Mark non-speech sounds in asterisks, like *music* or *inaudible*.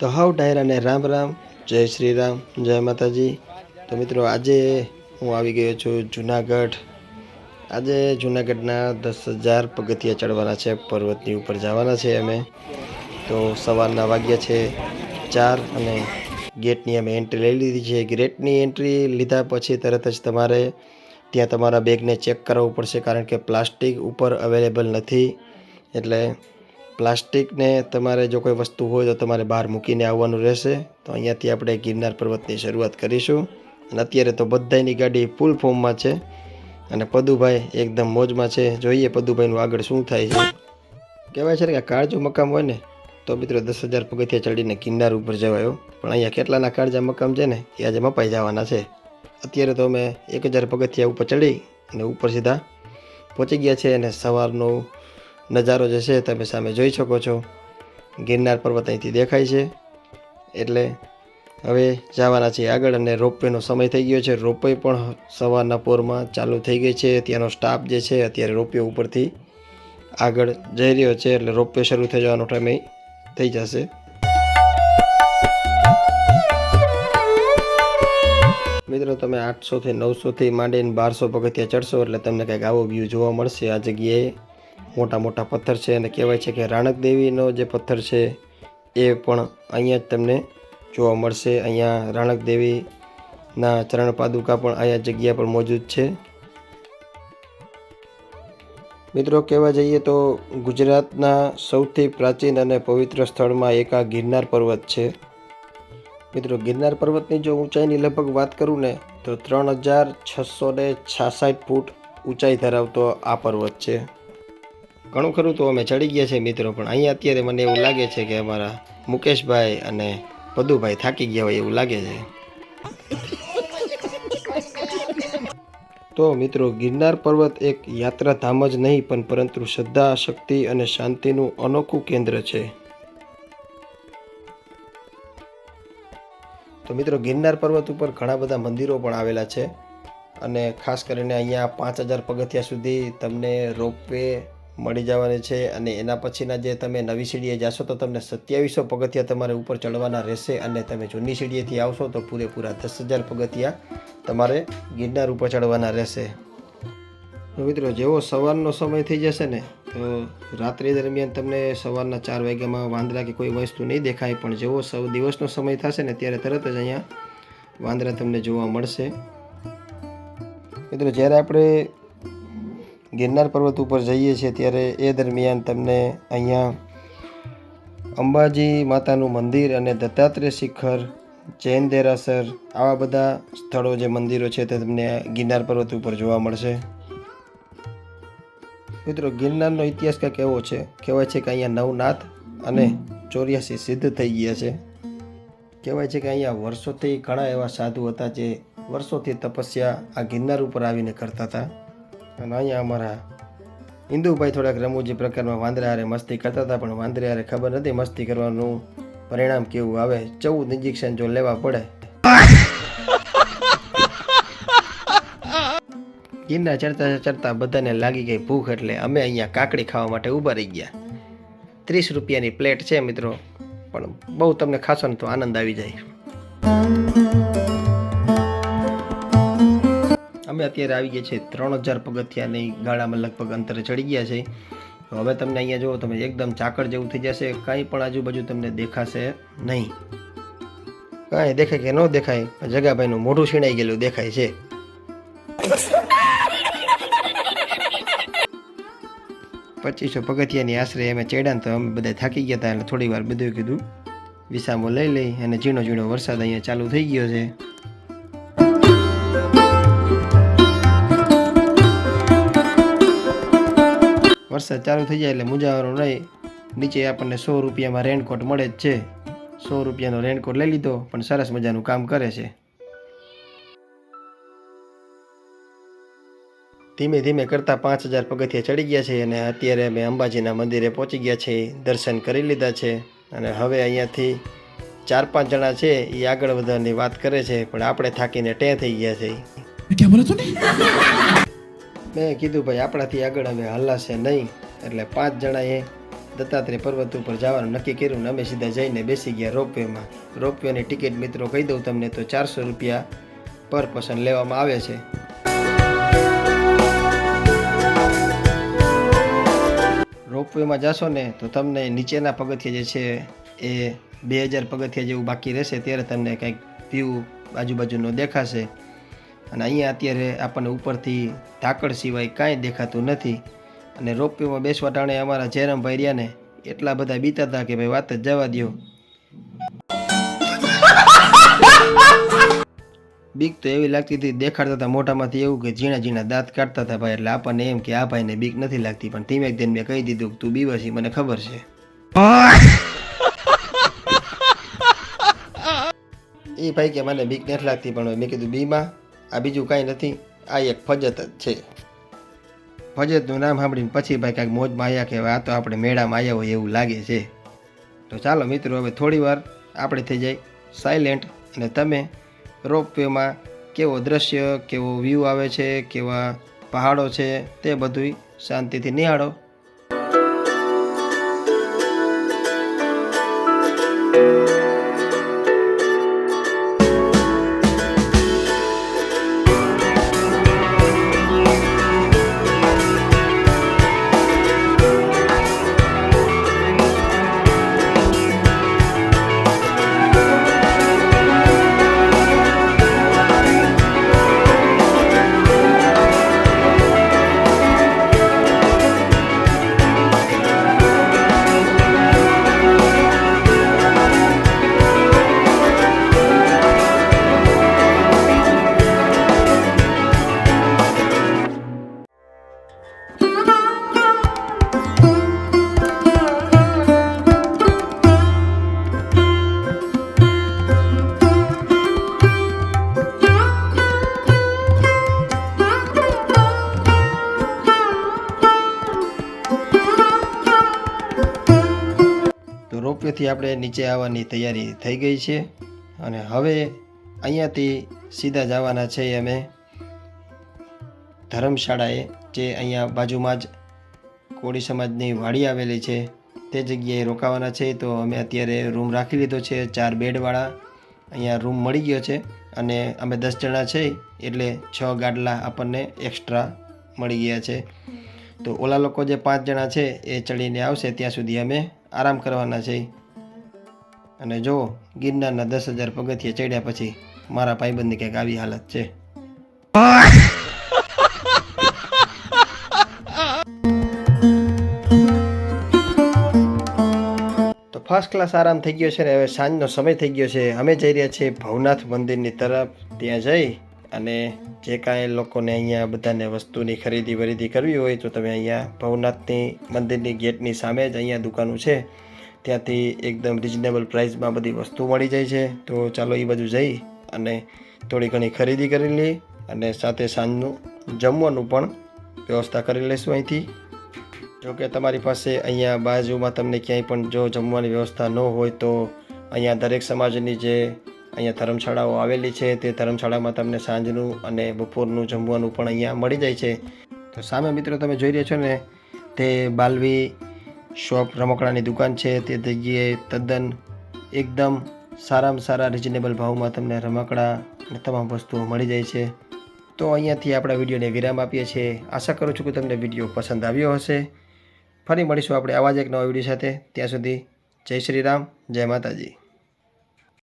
તો હાવ ડાયરાને રામ રામ, જય શ્રી રામ, જય માતાજી. તો મિત્રો, આજે હું આવી ગયો છું જુનાગઢ. આજે જુનાગઢના દસ હજાર પગથિયા ચડવાના છે, પર્વતની ઉપર જવાના છે અમે. તો સવારના વાગ્યા છે ચાર અને ગેટની અમે એન્ટ્રી લઈ લીધી છે. ગેટની એન્ટ્રી લીધા પછી તરત જ તમારે ત્યાં તમારા બેગને ચેક કરાવવું પડશે, કારણ કે પ્લાસ્ટિક ઉપર અવેલેબલ નથી. એટલે પ્લાસ્ટિકને તમારે જો કોઈ વસ્તુ હોય તો તમારે બહાર મૂકીને આવવાનું રહેશે. તો અહીંયાથી આપણે ગિરનાર પર્વતની શરૂઆત કરીશું. અને અત્યારે તો બધાની ગાડી ફૂલ ફોર્મમાં છે. અને પદુભાઈ એકદમ મોજમાં છે. જોઈએ પદુભાઈનું આગળ શું થાય છે. કહેવાય છે ને કે કાળજો મકામ હોય ને, તો મિત્રો દસ હજાર પગથિયા ચડીને ગિરનાર ઉપર જવાયો પણ અહીંયા કેટલાના કાળજા મકામ છે ને, એ આજે મપાઈ જવાના છે. અત્યારે તો અમે એક હજાર પગથિયા ઉપર ચડી અને ઉપર સીધા પહોંચી ગયા છે અને સવારનો નજારો જે છે તમે સામે જોઈ શકો છો. ગિરનાર પર્વત અહીંથી દેખાય છે. એટલે હવે જવાના છીએ આગળ અને રોપવેનો સમય થઈ ગયો છે. રોપવે પણ સવારના પોરમાં ચાલુ થઈ ગઈ છે. ત્યાંનો સ્ટાફ જે છે અત્યારે રોપવે ઉપરથી આગળ જઈ રહ્યો છે. એટલે રોપવે શરૂ થઈ જવાનો ટાઈમ થઈ જશે. મિત્રો, તમે આઠસોથી નવસોથી માંડીને બારસો પગથિયા ચડશો એટલે તમને કંઈક આવો વ્યૂ જોવા મળશે. આ જગ્યાએ મોટા મોટા પથ્થર છે અને કહેવાય છે કે રાણક દેવીનો જે પથ્થર છે એ પણ અહીંયા જ તમને જોવા મળશે. અહીંયા રાણક દેવીના ચરણ પાદુકા પણ અહીંયા જગ્યા પર મોજૂદ છે. મિત્રો, કહેવા જઈએ તો ગુજરાતના સૌથી પ્રાચીન અને પવિત્ર સ્થળમાં એક આ ગિરનાર પર્વત છે. મિત્રો, ગિરનાર પર્વતની જો ઊંચાઈની લગભગ વાત કરું ને, તો ત્રણ હજાર છસો ને છાસઠ ફૂટ ઊંચાઈ ધરાવતો આ પર્વત છે. ઘણું ખરું તો અમે ચડી ગયા છે મિત્રો, પણ અહીંયા અત્યારે મને એવું લાગે છે કે અમારા મુકેશભાઈ અને પદુભાઈ થાકી ગયા હોય એવું લાગે છે. તો મિત્રો, ગિરનાર પર્વત એક યાત્રાધામ જ નહીં, પણ પરંતુ શ્રદ્ધા, શક્તિ અને શાંતિનું અનોખું કેન્દ્ર છે. તો મિત્રો, ગિરનાર પર્વત ઉપર ઘણા બધા મંદિરો પણ આવેલા છે અને ખાસ કરીને અહીંયા પાંચ હજાર પગથિયા સુધી તમને રોપવે મળી જવાની છે અને એના પછીના જે તમે નવી સીડીએ જાશો તો તમને સત્યાવીસો પગથિયા તમારે ઉપર ચડવાના રહેશે અને તમે જૂની સીડીએથી આવશો તો પૂરેપૂરા દસ હજાર પગથિયા તમારે ગિરનાર ઉપર ચડવાના રહેશે. મિત્રો, જેવો સવારનો સમય થઈ જશે ને, તો રાત્રિ દરમિયાન તમને સવારના ચાર વાગ્યામાં વાંદરા કે કોઈ વસ્તુ નહીં દેખાય, પણ જેવો સૌ દિવસનો સમય થશે ને, ત્યારે તરત જ અહીંયા વાંદરા તમને જોવા મળશે. મિત્રો, જ્યારે આપણે ગિરનાર પર્વત ઉપર જઈએ છીએ ત્યારે એ દરમિયાન તમને અહીંયા અંબાજી માતાનું મંદિર અને દત્તાત્રેય શિખર, જૈન દેરાસર આવા બધા સ્થળો જે મંદિરો છે તે તમને ગિરનાર પર્વત ઉપર જોવા મળશે. મિત્રો, ગિરનારનો ઇતિહાસ કંઈક એવો છે, કહેવાય છે કે અહીંયા નવનાથ અને ચોર્યાસી સિદ્ધ થઈ ગયા છે. કહેવાય છે કે અહીંયા વર્ષોથી ઘણા એવા સાધુ હતા જે વર્ષોથી તપસ્યા આ ગિરનાર ઉપર આવીને કરતા હતા. અને અહીંયા અમારા ઇન્દુભાઈ થોડાક રમૂજી પ્રકારમાં વાંદરા હારે મસ્તી કરતા હતા, પણ વાંદરા હારે ખબર નથી મસ્તી કરવાનું પરિણામ કેવું આવે. ચૌદ ઇન્જેક્શન જો લેવા પડે. ગિરનાર ચડતા ચડતા બધાને લાગી ગઈ ભૂખ એટલે અમે અહીંયા કાકડી ખાવા માટે ઊભા રહી ગયા. ત્રીસ રૂપિયાની પ્લેટ છે મિત્રો, પણ બહુ તમને ખાશો ને તો આનંદ આવી જાય. અમે અત્યારે આવી ગયા છીએ ત્રણ હજાર પગથિયાની ગાળામાં લગભગ અંતરે ચડી ગયા છે. હવે તમને અહીંયા જુઓ, તમે એકદમ ચાકર જેવું થઈ જશે. કાંઈ પણ આજુબાજુ તમને દેખાશે નહીં. કાંઈ દેખાય કે ન દેખાય જગાભાઈનું મોઢું છીણાઈ ગયેલું દેખાય છે. પચીસો પગથિયાની આશરે અમે ચડ્યા તો અમે બધા થાકી ગયા હતા એટલે થોડી વાર બધું કીધું. વિસામો લઈ લઈ અને ઝીણો ઝીણો વરસાદ અહીંયા ચાલુ થઈ ગયો છે. વરસાદ ચાલુ થઈ જાય એટલે મુજાવરો નહીં. નીચે આપણને સો રૂપિયામાં રેનકોટ મળે જ છે. સો રૂપિયાનો રેનકોટ લઈ લીધો, પણ સરસ મજાનું કામ કરે છે. ધીમે ધીમે કરતાં પાંચ હજાર પગથિયાં ચડી ગયા છે અને અત્યારે અમે અંબાજીના મંદિરે પહોંચી ગયા છે, દર્શન કરી લીધા છે. અને હવે અહીંયાથી ચાર પાંચ જણા છે, એ આગળ વધવાની વાત કરે છે, પણ આપણે થાકીને ટે થઈ ગયા છે. મેં કીધું, ભાઈ, આપણાથી આગળ હવે હલાશે નહીં. એટલે પાંચ જણાએ દત્તાત્રેય પર્વત ઉપર જવાનું નક્કી કર્યું ને અમે સીધા જઈને બેસી ગયા રોપવેમાં. રોપવેની ટિકિટ મિત્રો કહી દઉં તમને તો ચારસો રૂપિયા પર પર્સન લેવામાં આવે છે. રોપવેમાં જશો ને તો તમને નીચેના પગથિયા જે છે એ બે હજાર પગથિયા જેવું બાકી રહેશે. ત્યારે તમને કંઈક વ્યૂ આજુબાજુનો દેખાશે. અને અહીંયા અત્યારે આપણને ઉપરથી ધાકડ સિવાય કાંઈ દેખાતું નથી. અને રોપવેમાં બેસવા ટાણે અમારા જયરામભાઈ રહ્યા ને એટલા બધા બીતા હતા કે ભાઈ વાત જ જવા દ્યો. બીક તો એવી લાગતી હતી દેખાડતા હતા મોઢામાંથી એવું કે ઝીણા ઝીણા દાંત કાઢતા હતા ભાઈ એટલે આપણને એમ કે આ ભાઈને બીક નથી લાગતી પણ ધીમે ધીમે મેં કહી દીધું કે તું બીવાસી મને ખબર છે. *laughs* એ ભાઈ કે મને બીક નથી લાગતી પણ મેં કીધું બીમાં આ બીજું કાંઈ નથી. આ એક ફજત જ છે. ફજતનું નામ સાંભળીને પછી ભાઈ કાંઈક મોજમાં આવ્યા કે આ તો આપણે મેળામાં આવ્યા હોય એવું લાગે છે. તો ચાલો મિત્રો, હવે થોડી વાર આપણે થઈ જાય સાયલેન્ટ અને તમે રોપવેમાં કેવો દ્રશ્ય, કેવો વ્યૂ આવે છે, કેવા પહાડો છે તે બધુંય શાંતિથી નિહાળો. રોપવેથી આપણે નીચે આવવાની તૈયારી થઈ ગઈ છે અને હવે અહીંયાથી સીધા જવાના છે અમે ધર્મશાળાએ, જે અહીંયા બાજુમાં જ કોળી સમાજની વાડી આવેલી છે, તે જગ્યાએ રોકાવાના છે. તો અમે અત્યારે રૂમ રાખી લીધો છે, ચાર બેડવાળા. અહીંયા રૂમ મળી ગયો છે અને અમે દસ જણા છે, એટલે છ ગાડલા આપણને એક્સ્ટ્રા મળી ગયા છે. તો ઓલા લોકો જે પાંચ જણા છે, એ ચડીને આવશે, ત્યાં સુધી અમે આરામ કરવાના છે. અને જો ગિરનારના દસ હજાર પગથિયે ચડ્યા પછી મારા ભાઈબંધની કંઈક આવી હાલત છે? તો ફર્સ્ટ ક્લાસ આરામ થઈ ગયો છે ને, હવે સાંજનો સમય થઈ ગયો છે. અમે જઈ રહ્યા છીએ ભવનાથ મંદિરની તરફ. ત્યાં જઈ અને જે કાંઈ લોકોને અહીંયા બધાને વસ્તુની ખરીદી વરીદી કરવી હોય તો તમે અહીંયા ભવનાથની મંદિરની ગેટની સામે જ અહીંયા દુકાનો છે. ત્યાંથી એકદમ રિઝનેબલ પ્રાઇસમાં બધી વસ્તુ મળી જાય છે. તો ચાલો એ બાજુ જઈ અને થોડી ઘણી ખરીદી કરી લઈએ અને સાથે સાંજનું જમવાનું પણ વ્યવસ્થા કરી લઈશું અહીંથી. જો કે તમારી પાસે અહીંયા બાજુમાં તમને ક્યાંય પણ જો જમવાની વ્યવસ્થા ન હોય તો અહીંયા દરેક સમાજની જે અહીંયા ધર્મશાળાઓ આવેલી છે તે ધર્મશાળામાં તમને સાંજનું અને બપોરનું જમવાનું પણ અહીંયા મળી જાય છે. તો સામે મિત્રો તમે જોઈ રહ્યા છો ને તે બાલવી શોપ રમકડાની દુકાન છે. તે જગ્યાએ તદ્દન એકદમ સારામાં સારા રિઝનેબલ ભાવમાં તમને રમકડા અને તમામ વસ્તુઓ મળી જાય છે. તો અહીંયાથી આપણા વિડીયોને વિરામ આપીએ છીએ. આશા કરું છું કે તમને વીડિયો પસંદ આવ્યો હશે. ફરી મળીશું આપણે આવા જ એક નવા વીડિયો સાથે. ત્યાં સુધી જય શ્રી રામ, જય માતાજી.